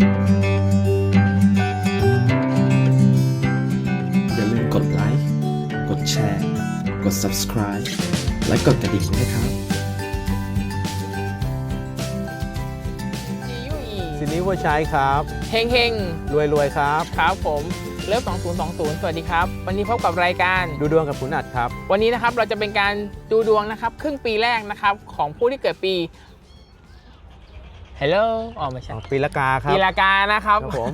อย่าลืมกดไลค์ กดแชร์ กด subscribe และกดกระดิ่งด้วยนะครับ จียุยสินี้ว่าใช้ครับเฮงเฮงรวยรวยๆครับครับผมเลิฟ2020 สวัสดีครับ วันนี้พบกับรายการ ดูดวงกับขุนอัดครับ วันนี้นะครับเราจะเป็นการดูดวงนะครับ ครึ่งปีแรกนะครับของผู้ที่เกิดปี ฮัลโหลอ๋อไม่ใช่อ๋อปีละกาครับปีละกานะครับครับผม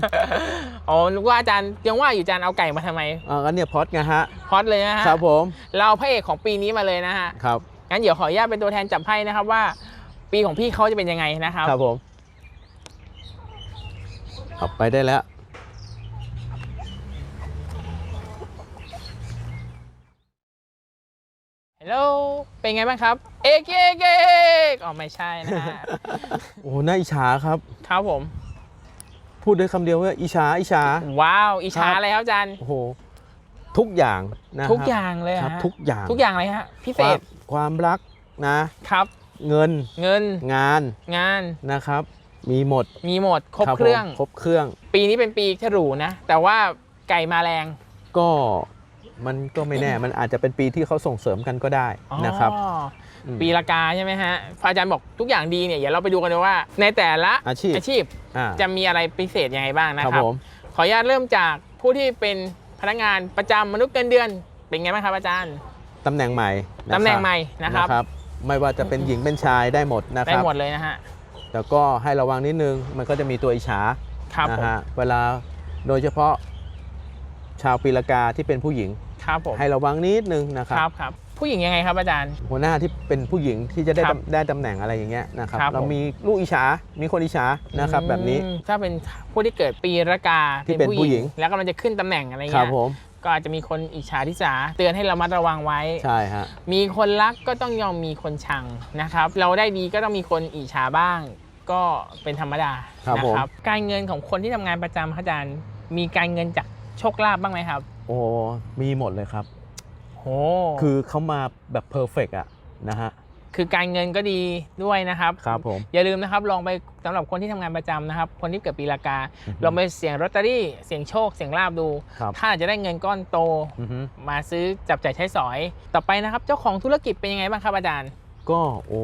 อ๋อนึกว่าอาจารย์ยังว่าอยู่อาจารย์เอาไก่มาทำไมอ่างั้นเนี่ยพอดไงฮะ ฮอตเลยนะฮะครับผม เราเอาพระเอกของปีนี้มาเลยนะฮะครับ งั้นเดี๋ยวขออนุญาตเป็นตัวแทนจับไพ่นะครับว่า ปีของพี่เขาจะเป็นยังไงนะครับ ครับผมเอาไปได้แล้ว ฮัลโหลเป็นไงบ้างครับ เอกเอกเอกอ๋อไม่ใช่นะฮะโอ้โหน่าอิจฉาครับ ครับผม พูดได้คำเดียวว่าอิจฉาอิจฉา ว้าว อิจฉาครับ อะไรครับอาจารย์ โอ้โหทุกอย่างนะทุกอย่างเลยคเหรรับ ฮะทุกอย่างทุกอย่างเลยฮะพิเศความษความรักนะ ครับ เงินเงินงานงานนะครับ มีหมดมีหมดครบผมเครื่อง ครบเครื่อง ปีนี้เป็นปีฉลูนะ แต่ว่าไก่มาแรง ก็ มันก็ไม่แน่ มันอาจจะเป็นปีที่เขาส่งเสริมกันก็ได้นะครับ อ๋อมปีละกาใช่ไหมฮะพระอาจารย์บอกทุกอย่างดีเนี่ยเดี๋ยวเราไปดูกันเลยว่า ในแต่ละอาชีพอาชีพอ่าจะมีอะไรพิเศษยังไงบ้างนะครับครับผม ขออนุญาตเริ่มจากผู้ที่เป็นพนักงานประจำมนุษย์เงินเดือน เป็นไงบ้างครับอาจารย์ตำแหน่งใหม่ะครับตำแหน่งใหม่นะครับ ไม่ว่าจะเป็นหญิงเป็นชายได้หมดนะคได้รับ หมดเลยนะฮะแต่ก็ให้ระวังนิดนึง มันก็จะมีตัวอิจฉาครับนะผมฮะ เวลาโดยเฉพาะชาวปีละกาที่เป็นผู้หญิง ครับผมให้ระวังนิดนึงนะคครัรับบครับผู้หญิงยังไงครับอาจารย์ หัวหน้าที่เป็นผู้หญิงที่จะได้ครับตำได้ตำแหน่งอะไรอย่างเงี้ยนะครับครับเราผม มีลูกอิจฉามีคนอิจฉานะครับแบบนี้ อืมถ้าเป็นผู้ที่เกิดปีระกาที่เป็นผู้หญิง แล้วกำลังจะขึ้นตำแหน่งอะไรครัเงี้บยผมก็อาจจะมีคนอิจฉาทิสาเตือนให้เรามัดระวังไว้ ใช่ฮะ มีคนรักก็ต้องยอมมีคนชังนะครับ เราได้ดีก็ต้องมีคนอิจฉาบ้าง ก็เป็นธรรมดาครับนะผมครับการเงินของคนที่ทำงานประจำครับอาจารย์มีการเงินจากโชคลาภบ้างไหมครับ โอ้มีหมดเลยครับโหคือเขามาแบบเพอร์เฟกอะนะฮะ คือการเงินก็ดีด้วยนะครับ ครับผม อย่าลืมนะครับลองไปสำหรับคนที่ทำงานประจำนะครับ คนที่เกิดปีละกาอือฮึลองไปเสี่ยงลอตเตอรี่เสี่ยงโชคเสี่ยงลาบดู ครับ ถ้าอาจจะได้เงินก้อนโต อือฮึมาซื้อจับจ่ายใช้สอย ต่อไปนะครับ เจ้าของธุรกิจเป็นยังไงบ้างครับอาจารย์ ก็โอ้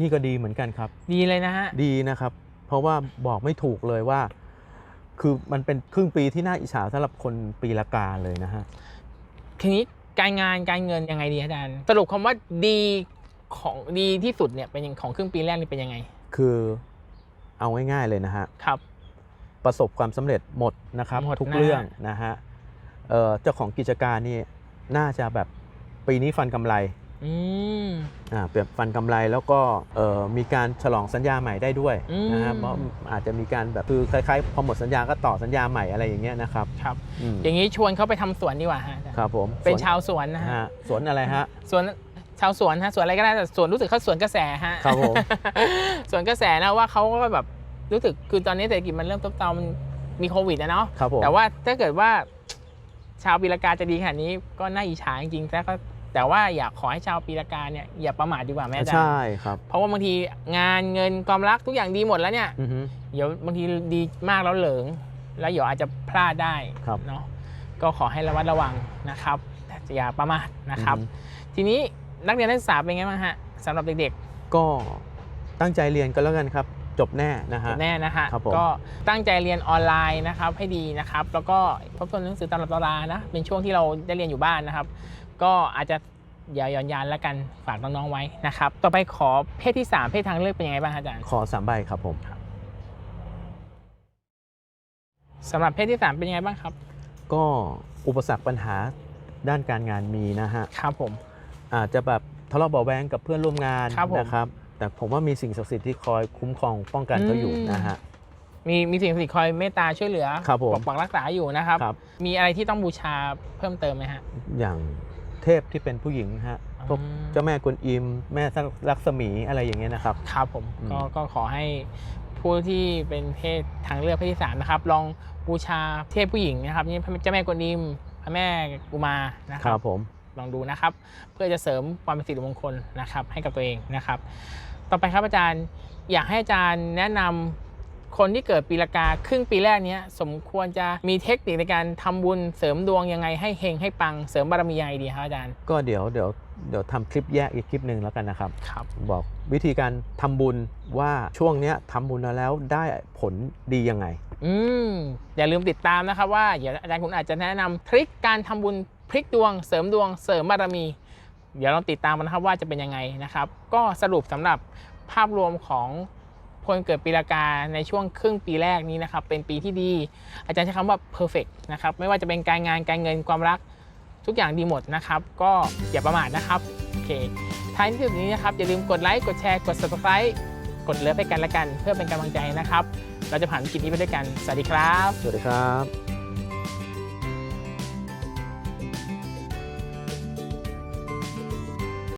นี่ก็ดีเหมือนกันครับ ดีเลยนะฮะ ดีนะครับ เพราะว่าบอกไม่ถูกเลยว่า คือมันเป็นครึ่งปีที่น่าอิจฉาสำหรับคนปีละกาเลยนะฮะ ทีนี้การงานการเงินยังไงดีอาจารย์ สรุปคำว่าดีของดีที่สุดเนี่ยเป็นยังของครึ่งปีแรกนี่เป็นยังไง คือเอาง่ายๆเลยนะฮะ ครับ ประสบความสำเร็จหมดนะครับหมดทุกนะ เรื่องนะฮะเอ่อเจ้าของกิจการนี่น่าจะแบบปีนี้ฟันกำไร อืม อ่าเปรียบฟันกำไรแล้วก็เอ่อมีการฉลองสัญญาใหม่ได้ด้วยอืม นะฮะเพราะอาจจะมีการแบบคือคล้ายๆพอหมดสัญญาก็ต่อสัญญาใหม่อะไรอย่างเงี้ยนะครับครับ อืมอย่างนี้ชวนเขาไปทำสวนดีกว่าฮะอาจารย์ครับผมเป็นสชาวสวนนะฮะฮะสวนอะไรฮะ สวนชาวสวนฮะสวนอะไรก็ได้แต่สวนรู้สึกเขาสวนกระแสฮะ ครับผม สวนกระแสนะว่าเขาก็แบบรู้สึกคือตอนนี้เศรษฐกิจมันเริ่มตบเตามันมีโควิดนะเนาะครับผมแต่ว่าถ้าเกิดว่าชาวปีละกาจะดีขนาดนี้ก็น่าอิจฉาจริงๆแต่ก็ แต่ว่าอยากขอให้ชาวปีละกาเนี่ยอย่าประมาทดีกว่าแม่อาจารย์ใช่ครับ เพราะว่าบางทีงานเงินความรักทุกอย่างดีหมดแล้วเนี่ยอือฮึเดี๋ยวบางทีดีมากแล้วเหลิง แล้วเดี๋ยวอาจจะพลาดได้ครับเนาะก็ขอให้ระมัดระวังนะครับอย่าประมาทนะครับอือฮึทีนี้นักเรียนนักศึกษาเป็นไงบ้างฮะสำหรับเด็กก็ตั้งใจเรียนก็แล้วกันครับ จบแน่นะๆฮะแน่นะฮะครับผมก็ตั้งใจเรียนออนไลน์นะครับให้ดีนะครับ แล้วก็ทบทวนหนังสือตำรับตำรานะเป็นช่วงที่เราได้เรียนอยู่บ้านนะครับ ก็อาจจะอย่าหย่อนยานแล้วกันฝากน้องๆไว้นะครับต่อไปขอเพศที่สามเพศทางเลือกเป็นยังไงบ้างฮะอาจารย์ขอสามใบครับผมสำหรับเพศที่สามเป็นยังไงบ้างครับ ก็อุปสรรคปัญหาด้านการงานมีนะฮะครับผมอาจจะแบบทะเลาะเบาะแวงกับเพื่อนร่วมงานครับผมนะครับ แต่ผมว่ามีสิ่งศักดิ์สิทธิ์ที่คอยคุ้มครองป้องกันเขาอยู่อืมนะฮะ มีมีสิ่งศักดิ์สิทธิ์คอยเมตตาช่วยเหลือครับผมปกปักรักษาอยู่นะครับ ครับ มีอะไรที่ต้องบูชาเพิ่มเติมไหมฮะ อย่างเทพที่เป็นผู้หญิงฮะพวกอืม เจ้าแม่กวนอิม แม่ลักษมีอะไรอย่างเงี้ยนะครับ ครับผมอืม ก็ก็ขอให้ผู้ที่เป็นเพศทางเลือกเพศที่สามนะครับ ลองบูชาเทพผู้หญิงนะครับนี่เจ้าแม่กวนอิมพระแม่กุมานะคครัรับ บผม ลองดูนะครับ เพื่อจะเสริมความเป็นสิริมงคลนะครับ ให้กับตัวเองนะครับ ต่อไปครับอาจารย์อยากให้อาจารย์แนะนคนที่เกิดปีละกาครึ่งปีแรกเนี้ยสมควรจะมีเทคนิคในการทำบุญเสริมดวงยังไงให้เฮงให้ปังเสริมบารมียังไงดีครับอาจารย์ ก็เดี๋ยวเดี๋ยวเดี๋ยวทำคลิปแยกอีกคลิปหนึ่งแล้วกันนะครับครับ บอกวิธีการทำบุญว่าช่วงเนี้ยทำบุญแล้วได้ผลดียังไง อืมอย่าลืมติดตามนะครับว่าเดี๋ยวอาจารย์คุณอาจจะแนะนำทริคการทำบุญพลิกดวงเสริมดวงเสริมบารมี เดี๋ยวเราติดตามกันนะครับว่าจะเป็นยังไงนะครับ ก็สรุปสำหรับภาพรวมของคนเกิดปีละกาในช่วงครึ่งปีแรกนี้นะครับ เป็นปีที่ดี อาจารย์ใช้คำว่า perfect นะครับ ไม่ว่าจะเป็นการงานการเงินความรักทุกอย่างดีหมดนะครับ ก็อย่าประมาทนะครับโอเคท้ายที่สุดนี้นะครับอย่าลืมกดไลค์กดแชร์กด subscribe กดเลิฟไปกันละกัน เพื่อเป็นกำลังใจนะครับ เราจะผ่านวิกฤตนี้ไปด้วยกัน สวัสดีครับ สวัสดีครับ